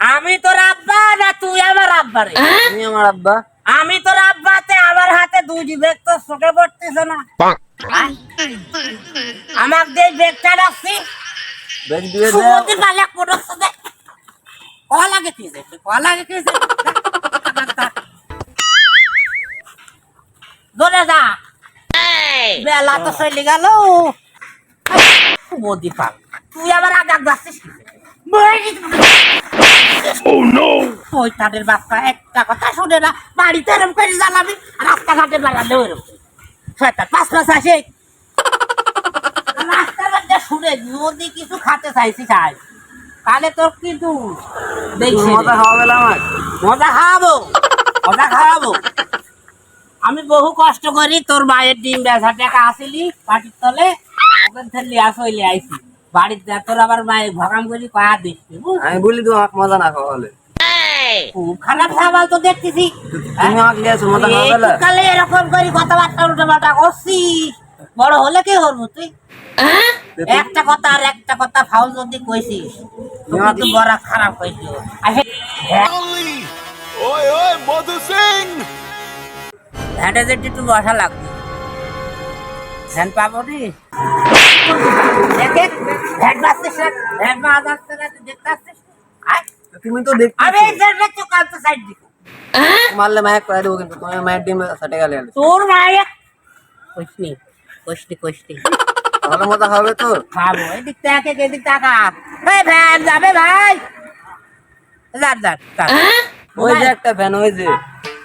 আমি তোর আব্বা না তুই আমার আব্বা রে? তুমি আমার আব্বা। আমি তোর আব্বাতে আমার হাতে দুইটি বেগ তো চোখে পড়তেছে না। আমার যে বেগটা রাখছি বেগ দিয়ে দাও সুমতি পালে কোনো সাথে কলা গেছে কলা গেছে ধরে যা? বেলা তো চলে গেল। মোদি পাল তুই আবার আগে আগে যাচ্ছিস কি? বাচ্চা একটা কথা শুনে না বাড়িতে এরম করে জ্বালাবি রাস্তাঘাটে ছয়টা পাঁচ পাঁচ আসে। রাস্তার মধ্যে শুনে যদি কিছু খাতে চাইছি খাই। তাহলে তোর কিন্তু দেখছি মজা খাওয়াবে আমার। মজা খাওয়াবো মজা খাওয়াবো। আমি বহু কষ্ট করি তোর মায়ের ডিম বেচা টাকা আসিলি পাটির তলে ওখান থেকে সইলে বাড়িতে যা তোর আবার মায়ের ভগাম করি কয়া দেখছি? আমি বলি তুমি আমাকে মজা না খাওয়ালে খুব খারাপ খাবার তো দেখতেছি। তুমি আমাকে লিয়েছো মজা খাওয়াবে কালে এরকম করি কথাবার্তা উল্টো পাল্টা করছিস বড় হলে কি করব তুই? একটা কথা আর একটা কথা ফাউল যদি কইছিস তুমি তো বড় খারাপ হয়েছে ওই ওই মধু সিং! ভ্যাটে একটু বসা লাগবে। পাবো নি? দেখতে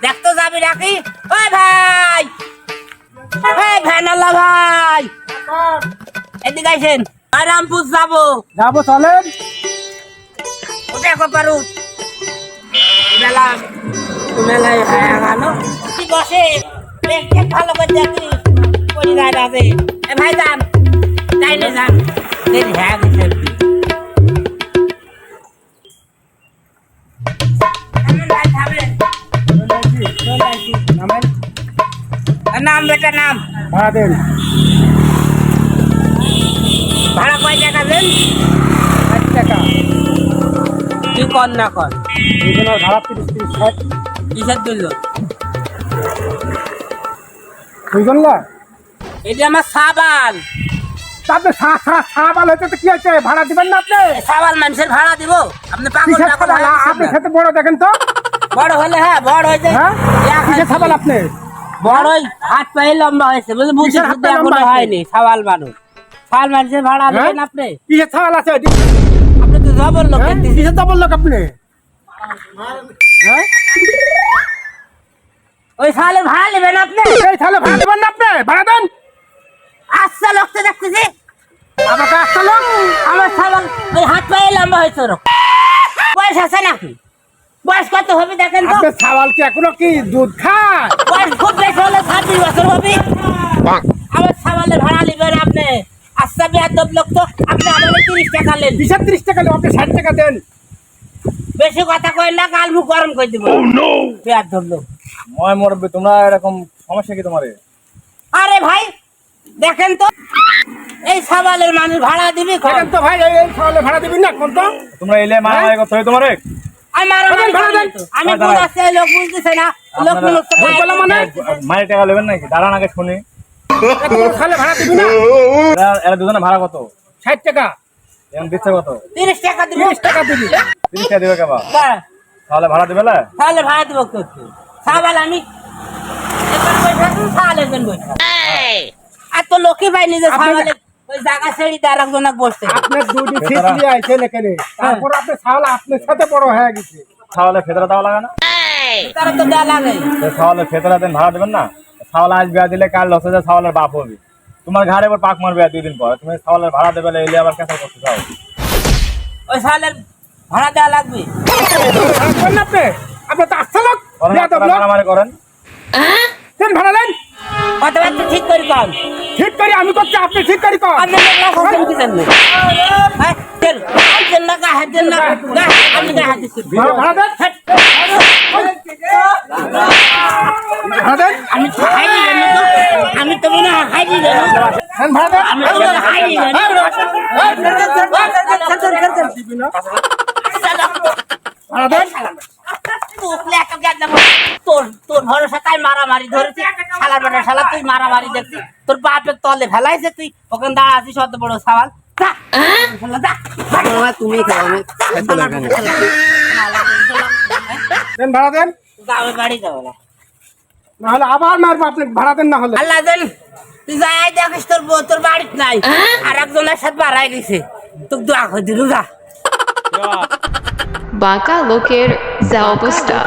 দেখ তো ভাই যাবি ওই ভাই এদিকে আইসেন আরামপুর যাব। যাব চলেন ওটা পারু মেলা মেলায় হয়ে কি বসে? দেখতে ভালো করে পরিবার আছে। ভাই যান তাই না যান। দেরি হ্যাঁ নাম বেটা নাম। দেন ভাড়া টাকা ষাট টাকা। কি কর না কর। দুজনের ভাড়া তিরিশ তিরিশ ষাট। কিসের দুজন না আমার সাবাল। সা সা সাবাল তো কি ভাড়া দিবেন না আপনি? সাবাল মানুষের ভাড়া দিব। আপনি পাগল কিসের টাগল সাবাল? হয়ে আপনি গেছেন সাথে বড় দেখেন তো। বড় হলে হ্যাঁ বড় হয়েছে হ্যাঁ? কিসের সাবাল আপনি? বড়ই হাত পায়ে লম্বা হয়েছে। বুঝলি বুঝি কিসের হাত শুদ্ধ পা এখনও লম্বা হয়েছে? হয়নি সাবাল মানুষ। সাবাল মানুষের ভাড়া হ্যাঁ? নেবেন আপনি? কিসের সাবাল আছে? আপনি তো জবর লোক হ্যাঁ? কিসের সাবাল লোক আপনি? হ্যাঁ? ওই সালে ভাড়া নেবেন আপনি? এই তাহলে ভাড়া দেবেন না আপনি? ভাড়া দেন। আচ্ছা লোক তো দেখতেছি। আমাকে একটা লোক। আমার সাবাল ওই হাত পায়ে লম্বা হয়েছে ওরকম। বয়স আছে নাকি? বয়স কত হবে দেখেন তো। আপনার সাবাল কি এখনও কি দুধ খায়? বয়স খুব বেশি হলে ছাব্বিশ বছর হবে। আমার সাবালে ভাড়া নেবেন আপনি। আচ্ছা বেয়াদব লোক তো আপনি আমাকে তিরিশ টাকা নেন। কিসের তিরিশ টাকা আপনি ষাট টাকা দেন। বেশি কথা কই না কাল মুখ গরম করে দিব। বেয়াদব লোক ময় মরবে তোমরা এরকম সমস্যা কি তোমার? আরে ভাই দেখেন তো এই সাবালের মানুষ ভাড়া দিবি দেখেন তো ভাই এই এই ভাড়া দিবেন না কোন তো? তোমরা এলে মারামারি করতে হয়? তোমারে? আমি মারামারি ভাড়া দেন, আমি বুঝাচ্ছি লোক বুঝতেছে না। লোক মানে? মায়ের টাকা নেবেন নাকি? দাঁড়ান আগে শুনি। ভাড়া দিবি না? এরা- এরা দুজনে ভাড়া কত? ষাট টাকা। এখন দিচ্ছে কত? তিরিশ টাকা দিব। তিরিশ টাকা দিবি। তিরিশ টাকা দিবে কেবা? হ্যাঁ, তাহলে ভাড়া দিবে না? তাহলে ভাড়া দিব সাবাল আমি এখানে আর তো লোকই পাইনি যে আপনার- ওই জায়গা ছেড়ে দিয়ে আর একজনক বসছে। আপনার দুটি ফিস নিয়ে আইছেন এখানে তারপর আপনার সাল আপনার সাথে বড় হয়ে গেছে। তাহলে ফেতরা দেওয়া লাগে না? তারা তো দেওয়া লাগে। তাহলে ফেতরা দেন ভাড়া দেবেন না? ছাওয়াল আজ বিয়া দিলে কাল লসে যায় ছাওয়ালের বাপ হবে। তোমার ঘাড়ে এবার পাক মারবে দুই দিন পর। তুমি ছাওয়ালের ভাড়া দেবে এলে আবার কেসা করতে চাও। ওই সালের ভাড়া দেওয়া লাগবে। আপনি আপনার তো আসছে লোক। মারামারি করেন। দেন ভাড়া কথাবার্তা ঠিক করে কম ঠিক করি আমি করছি আপনি ঠিক করি আপনি কি হ্যাঁ না আপনি গা হাতে ভাড়া দেন। আমি তো মনে মারামারি শালা তুই মারামারি দেখছিস তোর বাপের তলে ফেলাইছে তুই ওখানে দাঁড়া আছিস অত বড় সাওয়াল তুমি খাও দেন ভাড়া দেন। যাবে বাড়ি যাব না। হলে আবার মারবো আপনি ভাড়া দেন না হলে। আল্লাহ দেন তুই যাই দেখিস তোর বউ তোর বাড়িতে নাই। আর একজনের সাথে বাড়াই গেছে তোকে দোয়া করে দিল যা। বাঁকা লোকের জালবুস্তা